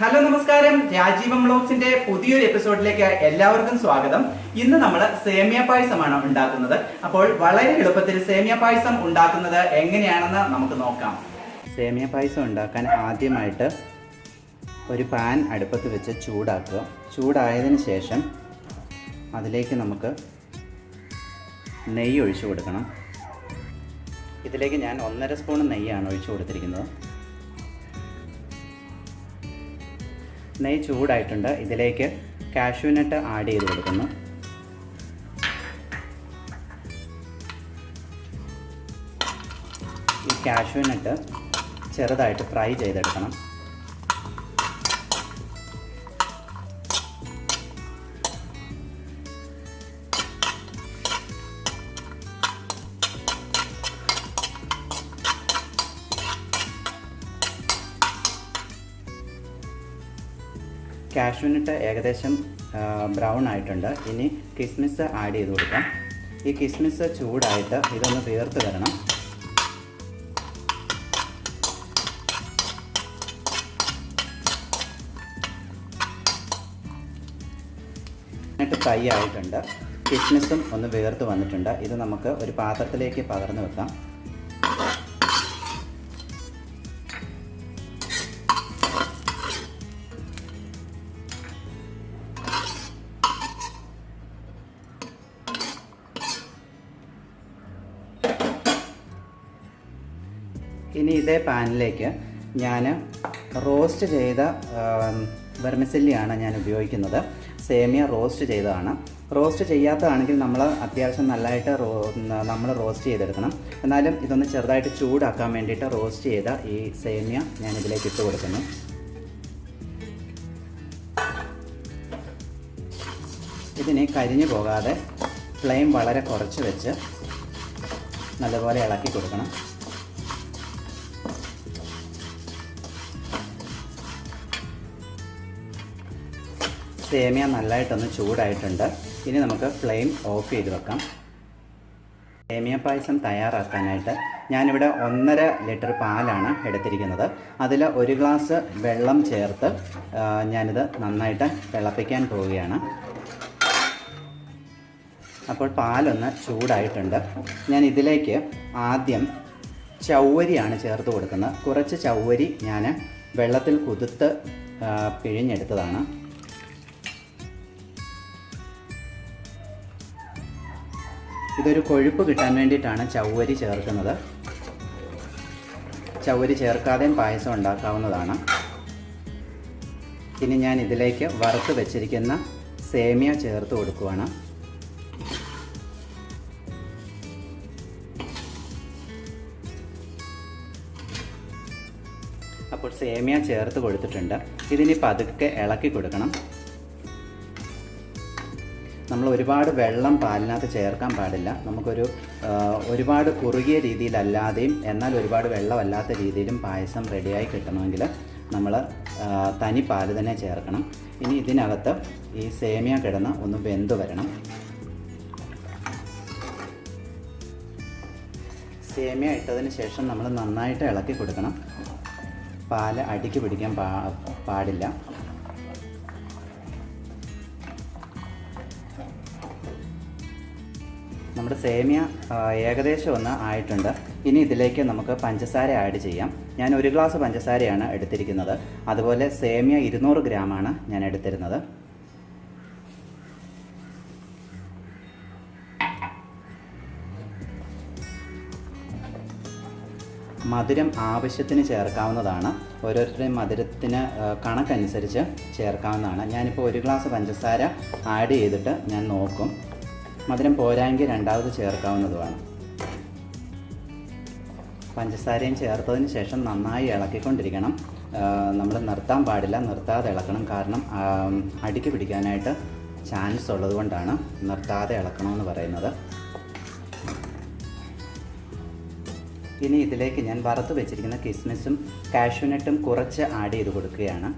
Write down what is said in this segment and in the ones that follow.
Hello നമസ്കാരം. രാജീവം ബ്ലോഗ്സിന്റെ പുതിയൊരു എപ്പിസോഡിലേക്ക് എല്ലാവർക്കും സ്വാഗതം. ഇന്ന് നമ്മൾ സേമിയ പായസമാണ് ഉണ്ടാക്കുന്നത്. അപ്പോൾ വളരെ എളുപ്പത്തിൽ സേമിയ പായസം ഉണ്ടാക്കുന്നത് എങ്ങനെയാണെന്ന് നമുക്ക് നോക്കാം. സേമിയ പായസം ഉണ്ടാക്കാൻ ആദ്യമായിട്ട് ഒരു പാൻ അടുപ്പത്ത് വെച്ച് ചൂടാക്കുക. ചൂടായതിന് ശേഷം അതിലേക്ക് നമുക്ക് നെയ്യ് ഒഴിച്ചു കൊടുക്കണം. ഇതിലേക്ക് ഞാൻ ഒന്നര സ്പൂൺ നെയ്യാണ് ഒഴിച്ചു കൊടുത്തിരിക്കുന്നത്. നെയ്യ് ചൂടായിട്ടുണ്ട്. ഇതിലേക്ക് കാഷ്യൂനട്ട് ആഡ് ചെയ്ത് കൊടുക്കുന്നു. ഈ കാഷ്യൂനട്ട് ചെറുതായിട്ട് ഫ്രൈ ചെയ്തെടുക്കണം. കാഷ്യൂനട്ട് ഏകദേശം ബ്രൗൺ ആയിട്ടുണ്ട്. ഇനി കിസ്മിസ് ആഡ് ചെയ്ത് കൊടുക്കാം. ഈ കിസ്മിസ് ചൂടായിട്ട് ഇതൊന്ന് തീർത്ത് തരണം എന്നിട്ട് ഫ്രൈ ആയിട്ടുണ്ട്. കിസ്മിസും ഒന്ന് വേർത്ത് വന്നിട്ടുണ്ട്. ഇത് നമുക്ക് ഒരു പാത്രത്തിലേക്ക് പകർന്നു വെക്കാം. ഇനി ഇതേ പാനിലേക്ക് ഞാൻ റോസ്റ്റ് ചെയ്ത വെർമിസെല്ലിയാണ് ഞാൻ ഉപയോഗിക്കുന്നത്. സേമിയ റോസ്റ്റ് ചെയ്തതാണ്. റോസ്റ്റ് ചെയ്യാത്തതാണെങ്കിൽ നമ്മൾ അത്യാവശ്യം നല്ലതായിട്ട് റോ നമ്മൾ റോസ്റ്റ് ചെയ്തെടുക്കണം. എന്നാലും ഇതൊന്ന് ചെറുതായിട്ട് ചൂടാക്കാൻ വേണ്ടിയിട്ട് റോസ്റ്റ് ചെയ്ത ഈ സേമിയ ഞാൻ ഇതിലേക്ക് ഇട്ട് കൊടുക്കുന്നു. ഇതിനെ കരിഞ്ഞു പോകാതെ ഫ്ലെയിം വളരെ കുറച്ച് വെച്ച് നല്ലപോലെ ഇളക്കി കൊടുക്കണം. സേമിയ നല്ലതായിട്ടൊന്ന് ചൂടായിട്ടുണ്ട്. ഇനി നമുക്ക് ഫ്ലെയിം ഓഫ് ചെയ്ത് വെക്കാം. സേമിയ പായസം തയ്യാറാക്കാനായിട്ട് ഞാനിവിടെ ഒന്നര ലിറ്റർ പാലാണ് എടുത്തിരിക്കുന്നത്. അതിൽ ഒരു ഗ്ലാസ് വെള്ളം ചേർത്ത് ഞാനിത് നന്നായിട്ട് തിളപ്പിക്കാൻ പോവുകയാണ്. അപ്പോൾ പാലൊന്ന് ചൂടായിട്ടുണ്ട്. ഞാൻ ഇതിലേക്ക് ആദ്യം ചൗവരിയാണ് ചേർത്ത് കൊടുക്കുന്നത്. കുറച്ച് ചൗവരി ഞാൻ വെള്ളത്തിൽ കുതിർത്ത് പിഴിഞ്ഞെടുത്തതാണ്. ഇതൊരു കൊഴുപ്പ് കിട്ടാൻ വേണ്ടിയിട്ടാണ് ചവ്വരി ചേർക്കുന്നത്. ചവ്വരി ചേർക്കാതെയും പായസം ഉണ്ടാക്കാവുന്നതാണ്. ഇനി ഞാൻ ഇതിലേക്ക് വറുത്ത് വെച്ചിരിക്കുന്ന സേമിയ ചേർത്ത് കൊടുക്കുവാണ്. അപ്പോൾ സേമിയ ചേർത്ത് കൊടുത്തിട്ടുണ്ട്. ഇതിനി പതുക്കെ ഇളക്കി കൊടുക്കണം. നമ്മൾ ഒരുപാട് വെള്ളം പാലിനകത്ത് ചേർക്കാൻ പാടില്ല. നമുക്കൊരു ഒരുപാട് കുറുകിയ രീതിയിലല്ലാതെയും എന്നാൽ ഒരുപാട് വെള്ളമല്ലാത്ത രീതിയിലും പായസം റെഡിയായി കിട്ടണമെങ്കിൽ നമ്മൾ തനി പാൽ തന്നെ ചേർക്കണം. ഇനി ഇതിനകത്ത് ഈ സേമിയ കിടന്ന് ഒന്ന് വെന്ത് വരണം. സേമിയ ഇട്ടതിന് ശേഷം നമ്മൾ നന്നായിട്ട് ഇളക്കി കൊടുക്കണം. പാൽ അടിക്ക് പിടിക്കാൻ പാടില്ല. നമ്മുടെ സേമിയ ഏകദേശം ഒന്ന് ആയിട്ടുണ്ട്. ഇനി ഇതിലേക്ക് നമുക്ക് പഞ്ചസാര ആഡ് ചെയ്യാം. ഞാൻ ഒരു ഗ്ലാസ് പഞ്ചസാരയാണ് എടുത്തിരിക്കുന്നത്. അതുപോലെ സേമിയ ഇരുന്നൂറ് ഗ്രാമാണ് ഞാൻ എടുത്തിരുന്നത്. മധുരം ആവശ്യത്തിന് ചേർക്കാവുന്നതാണ്. ഓരോരുത്തരുടെയും മധുരത്തിന് കണക്കനുസരിച്ച് ചേർക്കാവുന്നതാണ്. ഞാനിപ്പോൾ ഒരു ഗ്ലാസ് പഞ്ചസാര ആഡ് ചെയ്തിട്ട് ഞാൻ നോക്കും. മധുരം പോരായെങ്കിൽ രണ്ടാമത് ചേർക്കാവുന്നതുമാണ്. പഞ്ചസാരയും ചേർത്തതിന് ശേഷം നന്നായി ഇളക്കിക്കൊണ്ടിരിക്കണം. നമ്മൾ നിർത്താൻ പാടില്ല. നിർത്താതെ ഇളക്കണം. കാരണം അടിക്ക് പിടിക്കാനായിട്ട് ചാൻസ് ഉള്ളതുകൊണ്ടാണ് നിർത്താതെ ഇളക്കണമെന്ന് പറയുന്നത്. ഇനി ഇതിലേക്ക് ഞാൻ വറുത്ത് വെച്ചിരിക്കുന്ന കിസ്മിസും കാഷ്യൂനട്ടും കുറച്ച് ആഡ് ചെയ്ത് കൊടുക്കുകയാണ്.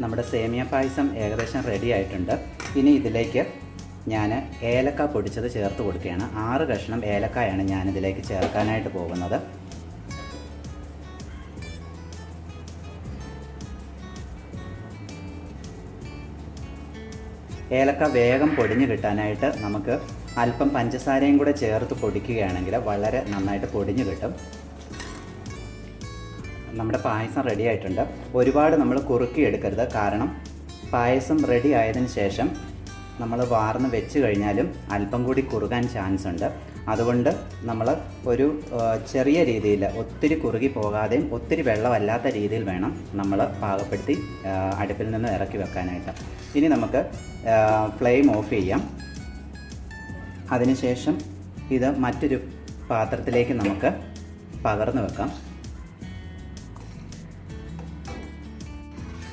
നമ്മുടെ സേമിയ പായസം ഏകദേശം റെഡി ആയിട്ടുണ്ട്. ഇനി ഇതിലേക്ക് ഞാൻ ഏലക്ക പൊടിച്ചത് ചേർത്ത് കൊടുക്കുകയാണ്. ആറ് കഷ്ണം ഏലക്കായാണ് ഞാൻ ഇതിലേക്ക് ചേർക്കാനായിട്ട് പോകുന്നത്. ഏലക്ക വേഗം പൊടിഞ്ഞു കിട്ടാനായിട്ട് നമുക്ക് അല്പം പഞ്ചസാരയും കൂടെ ചേർത്ത് പൊടിക്കുകയാണെങ്കിൽ വളരെ നന്നായിട്ട് പൊടിഞ്ഞു കിട്ടും. നമ്മുടെ പായസം റെഡി ആയിട്ടുണ്ട്. ഒരുപാട് നമ്മൾ കുറുക്കി എടുക്കരുത്. കാരണം പായസം റെഡി ആയതിനു ശേഷം നമ്മൾ വാർന്ന് വെച്ച് കഴിഞ്ഞാലും അല്പം കൂടി കുറുകാൻ ചാൻസ് ഉണ്ട്. അതുകൊണ്ട് നമ്മൾ ഒരു ചെറിയ രീതിയിൽ ഒത്തിരി കുറുകി പോകാതെയും ഒത്തിരി വെള്ളമല്ലാത്ത രീതിയിൽ വേണം നമ്മൾ പാകപ്പെടുത്തി അടുപ്പിൽ നിന്ന് ഇറക്കി വെക്കാനായിട്ട്. ഇനി നമുക്ക് ഫ്ലെയിം ഓഫ് ചെയ്യാം. അതിനുശേഷം ഇത് മറ്റൊരു പാത്രത്തിലേക്ക് നമുക്ക് പകർന്നു വെക്കാം.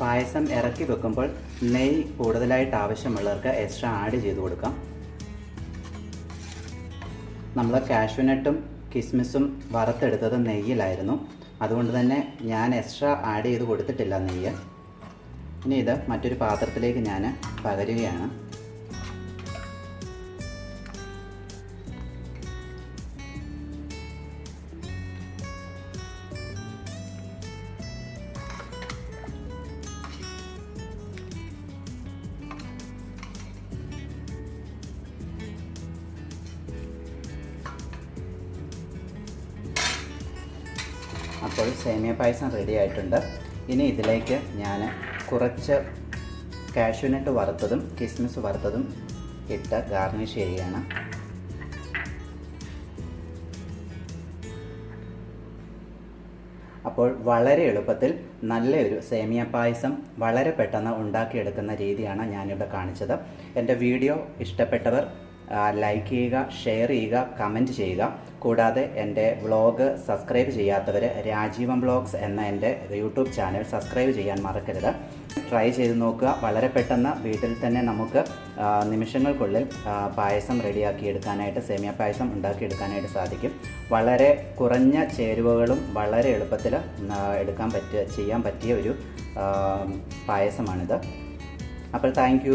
പായസം ഇറക്കി വെക്കുമ്പോൾ നെയ്യ് കൂടുതലായിട്ട് ആവശ്യമുള്ളവർക്ക് എക്സ്ട്രാ ആഡ് ചെയ്ത് കൊടുക്കാം. നമ്മൾ കാഷ്യൂനട്ടും കിസ്മിസും വറുത്തെടുത്തത് നെയ്യിലായിരുന്നു. അതുകൊണ്ട് തന്നെ ഞാൻ എക്സ്ട്രാ ആഡ് ചെയ്ത് കൊടുത്തിട്ടില്ല നെയ്യ്. ഇനി ഇത് മറ്റൊരു പാത്രത്തിലേക്ക് ഞാൻ പകരുകയാണ്. അപ്പോൾ സേമിയ പായസം റെഡി ആയിട്ടുണ്ട്. ഇനി ഇതിലേക്ക് ഞാൻ കുറച്ച് കാഷ്യൂനട്ട് വറുത്തതും കിസ്മിസ് വറുത്തതും ഇട്ട് ഗാർണിഷ് ചെയ്യുകയാണ്. അപ്പോൾ വളരെ എളുപ്പത്തിൽ നല്ലൊരു സേമിയ പായസം വളരെ പെട്ടെന്ന് ഉണ്ടാക്കിയെടുക്കുന്ന രീതിയാണ് ഞാനിവിടെ കാണിച്ചത്. എന്റെ വീഡിയോ ഇഷ്ടപ്പെട്ടവർ ലൈക്ക് ചെയ്യുക ഷെയർ ചെയ്യുക കമന്റ് ചെയ്യുക. കൂടാതെ എന്റെ വ്ളോഗ് സബ്സ്ക്രൈബ് ചെയ്യാത്തവർ രാജീവം വ്ളോഗ്സ് എന്ന എന്റെ യൂട്യൂബ് ചാനൽ സബ്സ്ക്രൈബ് ചെയ്യാൻ മറക്കരുത്. ട്രൈ ചെയ്ത് നോക്കുക. വളരെ പെട്ടെന്ന് വീട്ടിൽ തന്നെ നമുക്ക് നിമിഷങ്ങൾക്കുള്ളിൽ പായസം റെഡിയാക്കി എടുക്കാനായിട്ട് സേമിയ പായസം ഉണ്ടാക്കിയെടുക്കാനായിട്ട് സാധിക്കും. വളരെ കുറഞ്ഞ ചേരുവകളും വളരെ എളുപ്പത്തിൽ എടുക്കാൻ പറ്റിയ ചെയ്യാൻ പറ്റിയ ഒരു പായസമാണിത്. അപ്പോൾ താങ്ക്